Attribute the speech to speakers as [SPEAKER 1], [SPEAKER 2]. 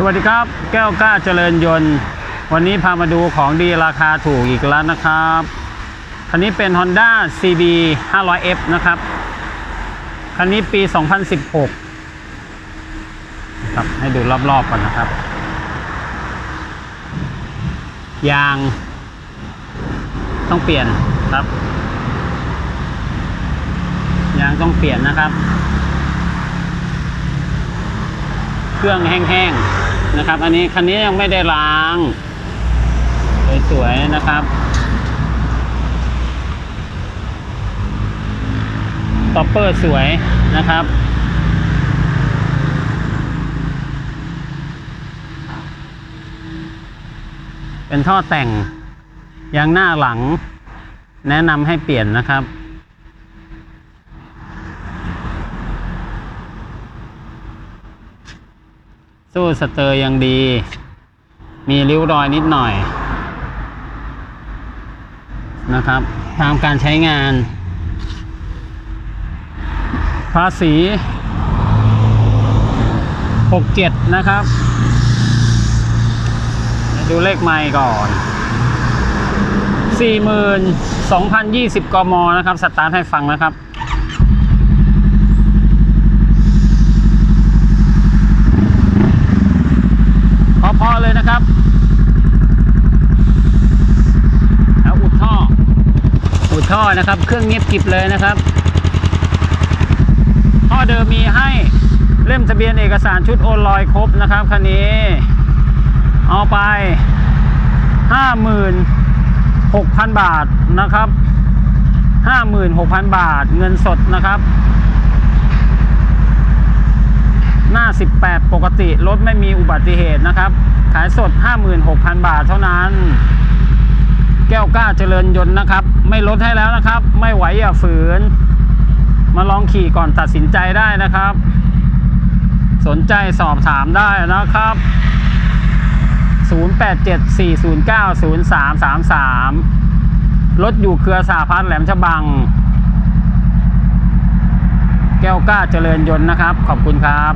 [SPEAKER 1] สวัสดีครับ แก้วกล้าเจริญยนต์ วันนี้พามาดูของดีราคาถูกอีกแล้วนะครับ คันนี้เป็น Honda CB 500F นะครับ คันนี้ปี 2016นะครับให้ดูรอบๆก่อนนะครับ ยาง ต้องเปลี่ยนครับ ยางต้องเปลี่ยนนะครับ เครื่องแห้งๆ นะครับ อันนี้คันนี้ยังไม่ได้ล้าง สวยๆนะครับ ต็อปเปอร์สวยนะครับเป็นท่อแต่งยางหน้าหลัง แนะนำให้เปลี่ยนนะครับ สู้สเตอร์ยังดี มีริ้วรอยนิดหน่อย นะครับ ตามการใช้งาน ภาษี 67 นะครับ ดูเลขไมล์ก่อน 42,020 กมนะครับ สตาร์ทให้ฟังนะครับ พอพอเลยนะครับเอาอุดท่อ อุด ท่อนะครับ เครื่องเงียบกิบเลยนะครับท่อเดิมมีให้เล่มทะเบียนเอกสารชุดโอนลอยครบนะครับคันนี้ เอาไป 56,000 บาทนะครับ 56,000 บาทเงินสดนะครับ หน้า 18 ปกติรถไม่มีอุบัติเหตุนะครับ ขายสด 56,000 บาทเท่านั้น แก้วกล้าเจริญยนต์นะครับ ไม่ลดให้แล้วนะครับ ไม่ไหวอย่าฝืน มาลองขี่ก่อนตัดสินใจได้นะครับ สนใจสอบถามได้นะครับ 0874090333 รถอยู่เครือสาพัฒน์แหลมฉบัง แก้วกล้าเจริญยนต์นะครับ ขอบคุณครับ